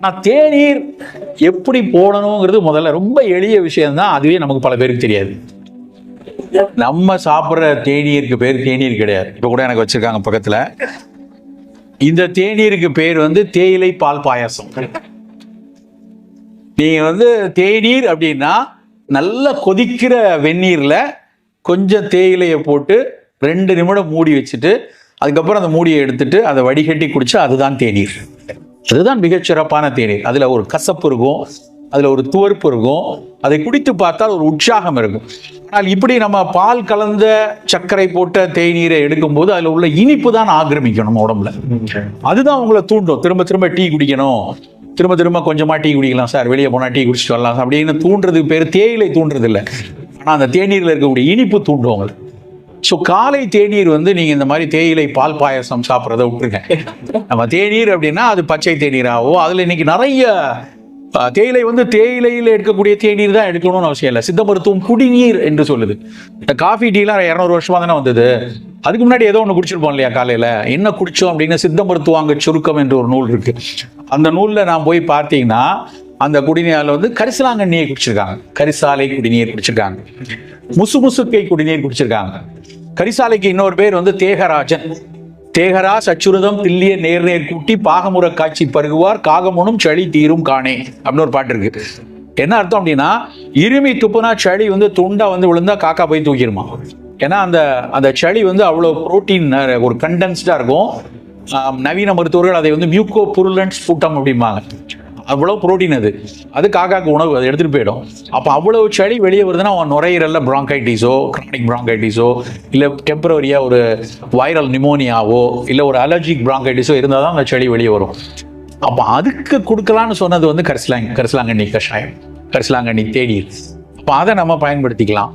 ஆனால் தேநீர் எப்படி போடணுங்கிறது முதல்ல ரொம்ப எளிய விஷயம்தான். அதுவே நமக்கு பல பேருக்கு தெரியாது. நம்ம சாப்பிட்ற தேநீருக்கு பேர் தேநீர் கிடையாது. இப்போ கூட எனக்கு வச்சிருக்காங்க பக்கத்தில். இந்த தேநீருக்கு பேர் வந்து தேயிலை பால் பாயாசம். நீங்கள் வந்து தேநீர் அப்படின்னா நல்லா கொதிக்கிற வெந்நீரில் கொஞ்சம் தேயிலையை போட்டு ரெண்டு நிமிடம் மூடி வச்சுட்டு அதுக்கப்புறம் அந்த மூடியை எடுத்துட்டு அதை வடிகட்டி குடிச்சா அதுதான் தேநீர். அதுதான் மிகச்சிறப்பான தேநீர். அதில் ஒரு கசப்பு இருக்கும் அதில் ஒரு துவர்ப்பு இருக்கும் அதை குடித்து பார்த்தால் ஒரு உற்சாகம் இருக்கும். ஆனால் இப்படி நம்ம பால் கலந்த சர்க்கரை போட்ட தேநீரை எடுக்கும்போது அதில் உள்ள இனிப்பு தான் ஆக்கிரமிக்கும் நம்ம உடம்புல. அதுதான் உங்களை தூண்டும். திரும்ப திரும்ப டீ குடிக்கணும். திரும்ப திரும்ப கொஞ்சமா டீ குடிக்கலாம் சார். வெளியே போனால் டீ குடிச்சிட்டு வரலாம் சார். அப்படின்னு தூண்டுறதுக்கு பேர் தேயிலை தூண்டுறது இல்லை ஆனால் அந்த தேநீரில் இருக்கக்கூடிய இனிப்பு தூண்டும் அவங்களுக்கு ஸோ காலை தேநீர் வந்து நீங்க இந்த மாதிரி தேயிலை பால் பாயசம் சாப்பிட்றத விட்டுருங்க. நம்ம தேநீர் அப்படின்னா அது பச்சை தேநீராகவோ அதுல இன்னைக்கு நிறைய தேயிலை வந்து தேயிலையில் எடுக்கக்கூடிய தேநீர் தான் எடுக்கணும்னு அவசியம் இல்லை. சித்த மருத்துவம் குடிநீர் என்று சொல்லுது. இந்த காஃபி டீலாம் இரநூறு வருஷமா தானே வந்தது. அதுக்கு முன்னாடி ஏதோ ஒன்று குடிச்சிருப்போம் இல்லையா காலையில்? என்ன குடிச்சோம் அப்படின்னு சித்த மருத்துவாங்க சுருக்கம் என்று ஒரு நூல் இருக்கு. அந்த நூலில் நான் போய் பார்த்தீங்கன்னா அந்த குடிநீரில் வந்து கரிசலாங்கண்ணியை குடிச்சிருக்காங்க. கரிசாலை குடிநீர் குடிச்சிருக்காங்க. முசு முசுக்கை குடிநீர் குடிச்சிருக்காங்க. கரிசாலைக்கு இன்னொரு பேர் வந்து தேகராஜன். தேகரா சச்சுருதம் தில்லிய நேர் நேர் கூட்டி பாகமுற காட்சி பருகுவார் காகமுனும் சளி தீரும் காணே அப்படின்னு ஒரு பாட்டு இருக்கு. என்ன அர்த்தம் அப்படின்னா இருமி துப்புனா சளி வந்து துண்டா வந்து விழுந்தா காக்கா போய் தூக்கிடுமா? ஏன்னா அந்த அந்த சளி வந்து அவ்வளோ புரோட்டீன் ஒரு கண்டென்ஸ்டாக இருக்கும். நவீன மருத்துவர்கள் அதை வந்து மியூக்கோ புருலன்ஸ் ஃபுட்டம் அப்படிம்பாங்க. அவ்வளோ ப்ரோட்டீன் அது. அது காக்காக்கு உணவு அது எடுத்துகிட்டு போயிடும். அப்போ அவ்வளோ சளி வெளியே வருதுன்னா அவன் நுரையீரலில் ப்ராங்கைட்டிஸோ க்ரானிக் ப்ராங்கைட்டிஸோ இல்லை டெம்பரரியாக ஒரு வைரல் நிமோனியாவோ இல்லை ஒரு அலர்ஜிக் ப்ராங்கைட்டிஸோ இருந்தால் தான் அந்த சளி வெளியே வரும். அப்போ அதுக்கு கொடுக்கலான்னு சொன்னது வந்து கரிசலாங் கரிசலாங்கண்ணி கஷாயம். கரிசலாங்கண்ணி தேநீர். அப்போ அதை நம்ம பயன்படுத்திக்கலாம்.